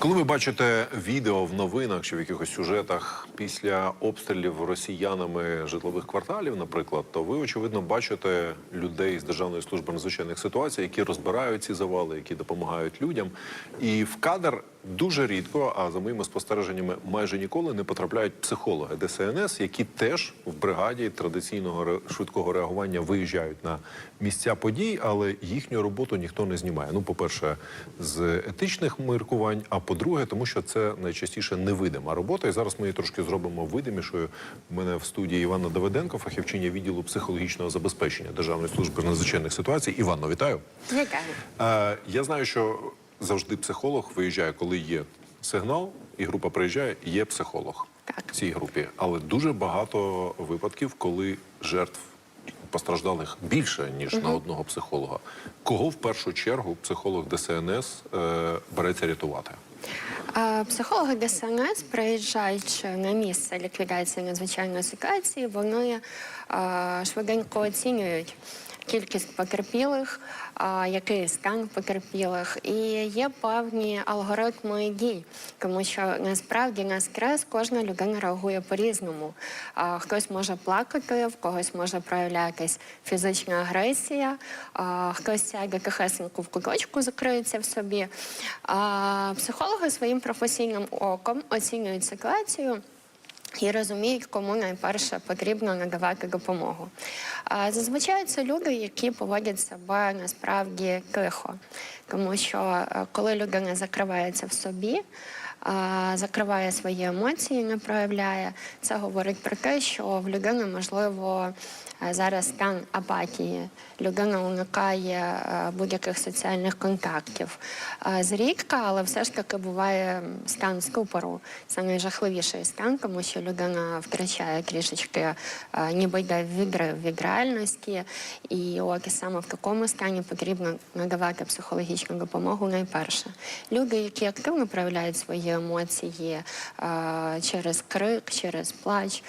Коли ви бачите відео в новинах чи в якихось сюжетах після обстрілів росіянами житлових кварталів, наприклад, то ви очевидно бачите людей з Державної служби надзвичайних ситуацій, які розбирають ці завали, які допомагають людям. І в кадр дуже рідко, а за моїми спостереженнями, майже ніколи не потрапляють психологи ДСНС, які теж в бригаді традиційного швидкого реагування виїжджають на місця подій, але їхню роботу ніхто не знімає. Ну, по-перше, з етичних міркувань, а по-друге, тому що це найчастіше невидима робота. І зараз ми її трошки зробимо видимішою. У мене в студії Іванна Давиденко, фахівчиня відділу психологічного забезпечення Державної служби надзвичайних ситуацій. Іванно, вітаю. Вітаю. Е, я знаю, що завжди психолог виїжджає, коли є сигнал, і група приїжджає, є психолог Так. в цій групі. Але дуже багато випадків, коли жертв постраждалих більше ніж на одного психолога. Кого в першу чергу психолог ДСНС е, береться рятувати? Психологи ДСНС, приїжджаючи на місце ліквідації надзвичайної ситуації, вони швиденько оцінюють кількість потерпілих, який стан потерпілих, і є певні алгоритми дій, тому що насправді на стрес кожна людина реагує по-різному. Хтось може плакати, в когось може проявлятись фізична агресія, хтось сяде тихесенько в куточку, закриється в собі. Психологи своїм професійним оком оцінюють ситуацію. І розуміють, кому найперше потрібно надавати допомогу. Зазвичай це люди, які поводять себе насправді тихо, тому що е, коли людина закривається в собі, закриває свої емоції, не проявляє, це говорить про те, що в людини можливо е, зараз стан апатії. Людина уникає е, будь-яких соціальних контактів. Е, Зрідка, але все ж таки буває стан ступору. Це найжахливіший стан, тому що людина втрачає трішечки, е, ніби йде в відрив від реальності. І от саме в такому стані потрібно надавати психологічну допомогу найперше. Люди, які активно проявляють свої емоції через крик, через плач,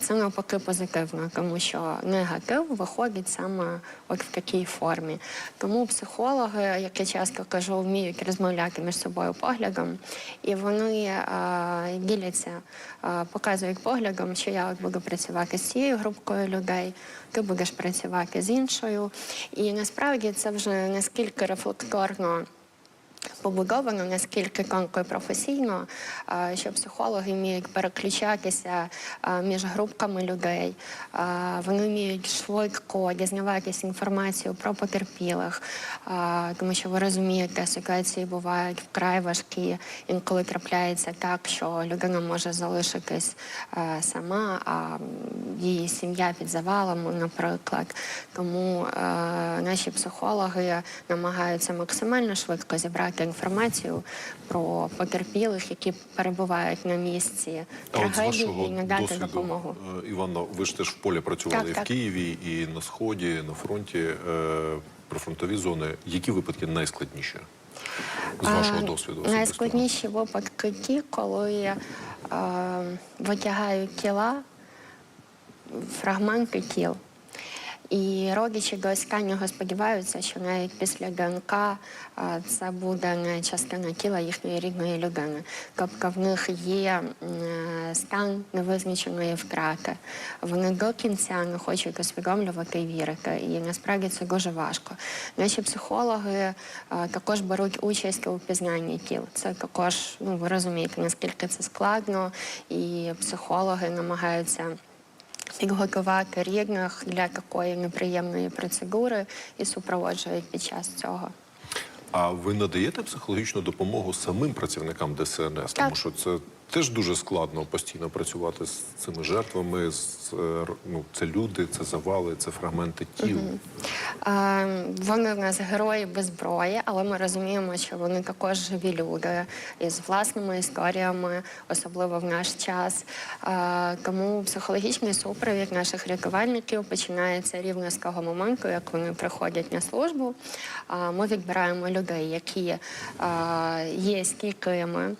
це навпаки позитивно, тому що негатив виходить саме от в такій формі. Тому психологи, як я часто кажу, вміють розмовляти між собою поглядом, і вони е, діляться, е, показують поглядом, що я от буду працювати з цією групкою людей, ти будеш працювати з іншою. І насправді це вже наскільки рефлекторно побудовано наскільки тонко професійно, що психологи вміють переключатися між групками людей. Вони вміють швидко дізнаватися інформацію про потерпілих, тому що ви розумієте, ситуації бувають вкрай важкі. Інколи трапляється так, що людина може залишитись сама, а її сім'я під завалом, наприклад. Тому наші психологи намагаються максимально швидко зібрати інформацію про потерпілих, які перебувають на місці А от з трагедії і надати досвіду, допомогу. е, Іванно, ви ж теж в полі працювали Так, і в. Києві, і на сході, на фронті, е, прифронтові зони. Які випадки найскладніші? З вашого досвіду особистого? Найскладніші випадки ті, коли е, витягають тіла, фрагменти тіл. І родичі до останнього сподіваються, що навіть після ДНК це буде частина тіла їхньої рідної людини. Тобто в них є е, стан невизначеної втрати. Вони до кінця не хочуть усвідомлювати і вірити. І насправді це дуже важко. Наші психологи також беруть участь у впізнанні тіл. Це також, ну ви розумієте, наскільки це складно, і психологи намагаються підготувати рідних для такої неприємної процедури і супроводжують під час цього. А ви надаєте психологічну допомогу самим працівникам ДСНС? Тому що це теж дуже складно постійно працювати з цими жертвами. Е, ну, це люди, це завали, це фрагменти тіл. Вони в нас герої без зброї, але ми розуміємо, що вони також живі люди із власними історіями, особливо в наш час. Тому психологічний супровід наших рятувальників починається рівно з того моменту, як вони приходять на службу. Ми відбираємо людей, які є стійкими,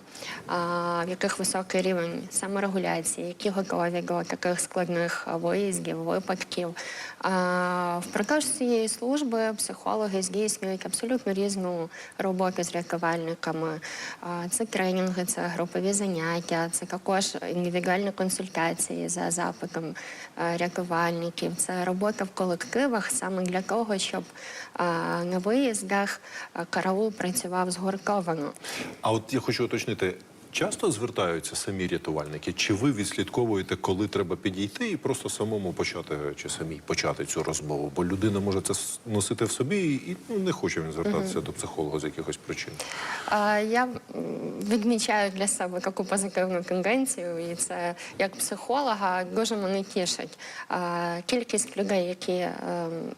в яких високий рівень саморегуляції, які готові до таких складних виїздів, випадків. А, Впродовж цієї служби психологи здійснюють абсолютно різну роботу з рятувальниками. Це тренінги, це групові заняття, це також індивідуальні консультації за запитом е, рятувальників. Це робота в колективах саме для того, щоб на виїздах караул працював згуртовано. А от я хочу уточнити. Часто звертаються самі рятувальники, чи ви відслідковуєте, коли треба підійти і просто самому почати чи самій почати цю розмову? Бо людина може це носити в собі і ну, не хоче він звертатися до психолога з якихось причин. А, Я відмічаю для себе таку позитивну тенденцію, і це як психолога дуже мене тішить. А, Кількість людей, які ем,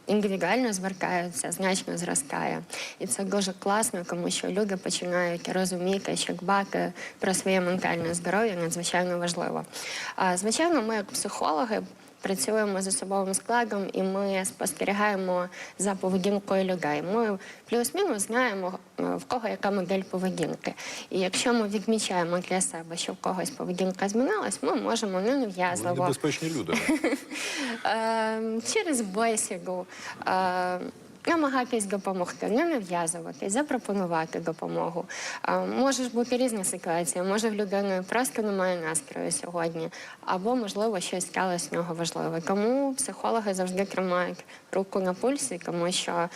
індивідуально звертаються, значно зростає. І це дуже класно, тому що люди починають розуміти, що дбати про своє ментальне здоров'я надзвичайно важливо. Звичайно, ми як психологи. Працюємо з особовим складом і ми спостерігаємо за поведінкою людей. Ми плюс-мінус знаємо, е, в кого яка модель поведінки. І якщо ми відмічаємо для себе, що в когось поведінка змінилась, ми можемо Ви ненав'язливо небезпечні люди. е, через бесіду. Намагатись допомогти, не нав'язувати, запропонувати допомогу. Може ж бути різна ситуація. Може в людини просто немає настрою сьогодні, або можливо щось сталося з нього важливе. Тому психологи завжди тримають руку на пульсі, тому що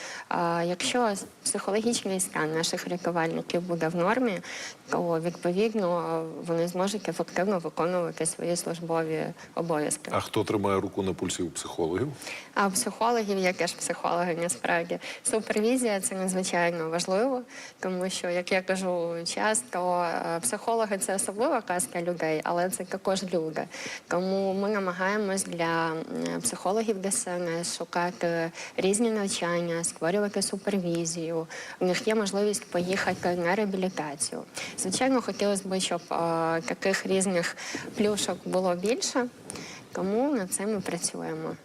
якщо психологічний стан наших рятувальників буде в нормі, то відповідно вони зможуть ефективно виконувати свої службові обов'язки. А хто тримає руку на пульсі у психологів? А у психологів, я теж психологи, насправді, супервізія це надзвичайно важливо, тому що, як я кажу часто, е, психологи це особлива каста людей, але це також люди. Тому ми намагаємось для психологів ДСНС шукати різні навчання, створювати супервізію. У них є можливість поїхати на реабілітацію. Звичайно, хотілося б, щоб е, таких різних плюшок було більше, тому над цим ми працюємо.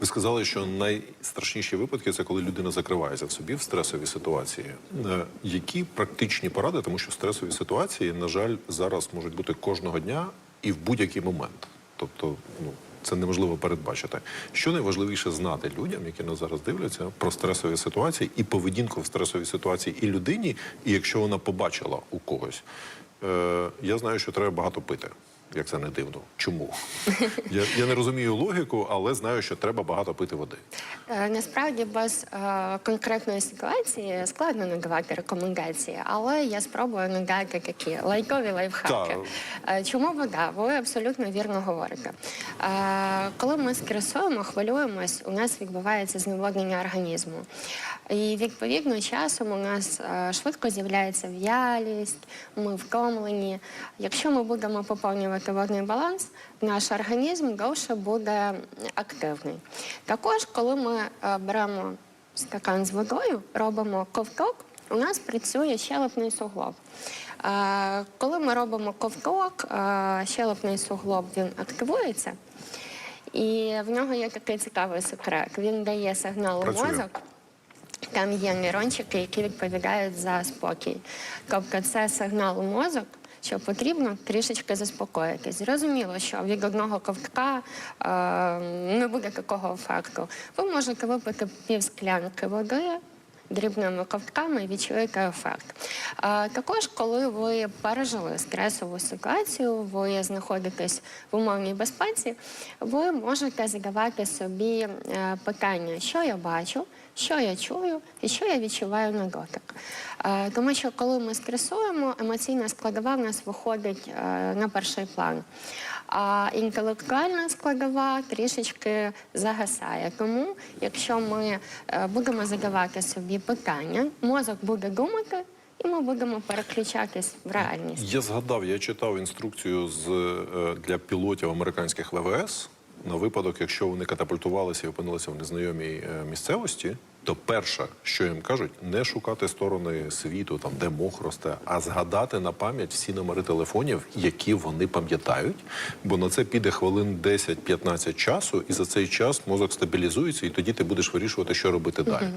Ви сказали, що найстрашніші випадки це коли людина закривається в собі в стресовій ситуації. Е, Які практичні поради, тому що стресові ситуації, на жаль, зараз можуть бути кожного дня і в будь-який момент. Тобто, ну це неможливо передбачити. Що найважливіше знати людям, які нас зараз дивляться, про стресові ситуації і поведінку в стресовій ситуації і людині, і якщо вона побачила у когось. Е, я знаю, що треба багато пити. Як це не дивно. Чому? Я, я не розумію логіку, але знаю, що треба багато пити води. Е, Насправді без е, конкретної ситуації складно надавати рекомендації, але я спробую надати такі лайкові лайфхаки. Е, Чому вода? Ви абсолютно вірно говорите. Е, коли ми стресуємо, хвилюємось, у нас відбувається зневоднення організму. І відповідно часом у нас е, швидко з'являється в'ялість, ми втомлені. Якщо ми будемо поповнювати водний баланс, наш організм довше буде активний. Також, коли ми е, беремо стакан з водою, робимо ковток, у нас працює щелепний суглоб. Е, Коли ми робимо ковток, е, щелепний суглоб він активується, і в нього є такий цікавий секрет. Він дає сигнал у мозок. Там є нейрончики, які відповідають за спокій. Тобто це сигнал у мозок, що потрібно трішечки заспокоїтись. Зрозуміло, що від одного ковтка е, не буде такого ефекту. Ви можете випити пів склянки води. Дрібними ковтками і відчуєте ефект. А, також, коли ви пережили стресову ситуацію, ви знаходитесь в умовній безпеці, ви можете задавати собі е, питання, що я бачу, що я чую і що я відчуваю на дотик. Е, Тому що коли ми стресуємо, емоційна складова в нас виходить е, на перший план. А інтелектуальна складова трішечки загасає. Тому, якщо ми е, будемо задавати собі питання, мозок буде думати, і ми будемо переключатись в реальність. Я згадав, я читав інструкцію з, е, для пілотів американських ВВС на випадок, якщо вони катапультувалися і опинилися в незнайомій е, місцевості, то перше, що їм кажуть, не шукати сторони світу, там де мох росте, а згадати на пам'ять всі номери телефонів, які вони пам'ятають. Бо на це піде хвилин 10-15 часу, і за цей час мозок стабілізується, і тоді ти будеш вирішувати, що робити далі.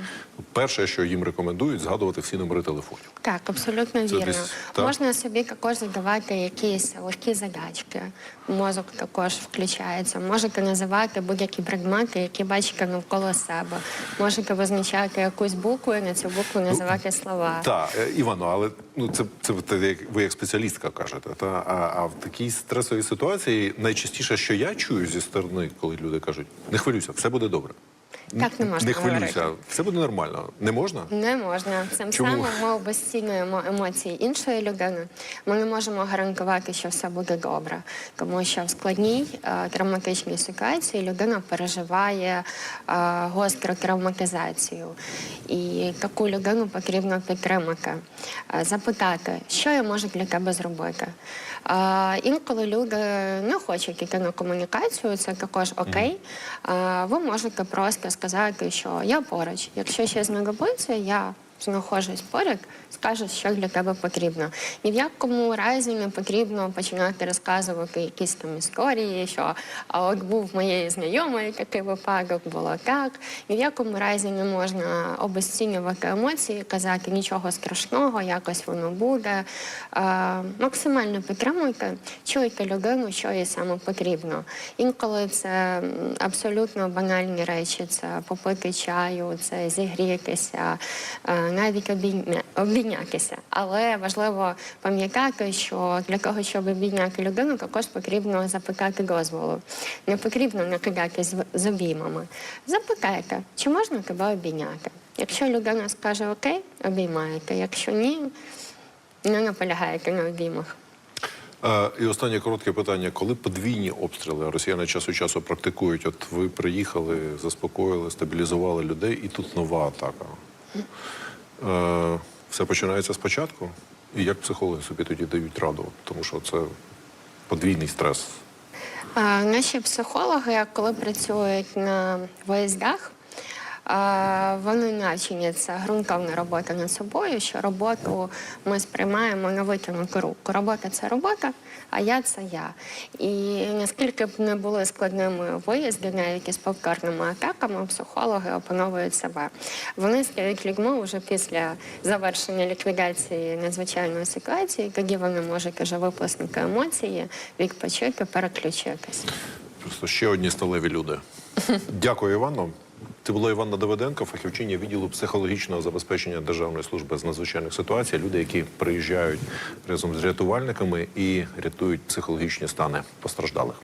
Перше, що їм рекомендують, згадувати всі номери телефонів. Так, абсолютно Це вірно. десь так? Можна собі також задавати якісь легкі задачки. Мозок також включається. Можете називати будь-які предмети, які бачите навколо себе. Можете визначати якусь букву і на цю букву називати слова. Так, е, Івано, але ну це, це ви як спеціалістка кажете. Та а, а в такій стресовій ситуації найчастіше, що я чую зі сторони, коли люди кажуть, не хвилюйся, все буде добре. Так не можна Не хвилюйся, говорити. все буде нормально. Не можна? Не можна. Цим Чому? самим ми обесцінюємо емоції іншої людини. Ми не можемо гарантувати, що все буде добре, тому що в складній е, травматичній ситуації людина переживає е, гостру травматизацію. І таку людину потрібно підтримати, е, запитати, що я можу для тебе зробити. Е, інколи люди не хочуть йти на комунікацію, це також окей. Е, ви можете просто сказати, що я поруч. Якщо щось знадобиться, я знаходжусь поряд, скажу, що для тебе потрібно. Ні в якому разі не потрібно починати розказувати якісь там історії, що а от був в моєї знайомої такий випадок, було так. Ні в якому разі не можна обесцінювати емоції, казати нічого страшного, якось воно буде. Е, максимально підтримуйте, чуйте людину, що їй саме потрібно. Інколи це абсолютно банальні речі: це попити чаю, це зігрітися, е, навіть обійня- обійнятися. Але важливо пам'ятати, що для того, щоб обійняти людину, також потрібно запитати дозволу. Не потрібно накидати з, обіймами. Запитайте, чи можна тебе обійняти. Якщо людина скаже окей, обіймаєте. Якщо ні, не наполягаєте на обіймах. І останнє коротке питання: коли подвійні обстріли росіяни час від часу практикують? От ви приїхали, заспокоїли, стабілізували людей, і тут нова атака. Е, все починається спочатку. І як психологи собі тоді дають раду? Тому що це подвійний стрес. А, Наші психологи, коли працюють на виїздах, вони навчені це ґрунтовна робота над собою, що роботу ми сприймаємо на витягнуту руку. Робота це робота, а я це я. І наскільки б не були складними виїзди, навіть із повторними атаками, психологи опановують себе. Вони стають людьми вже після завершення ліквідації надзвичайної ситуації, тоді вони можуть вже виплеснути емоції, відпочити, переключитись. Просто ще одні сталеві люди. Дякую, Івано. Це була Іванна Давиденко, фахівчиня відділу психологічного забезпечення Державної служби з надзвичайних ситуацій. Люди, які приїжджають разом з рятувальниками і рятують психологічні стани постраждалих.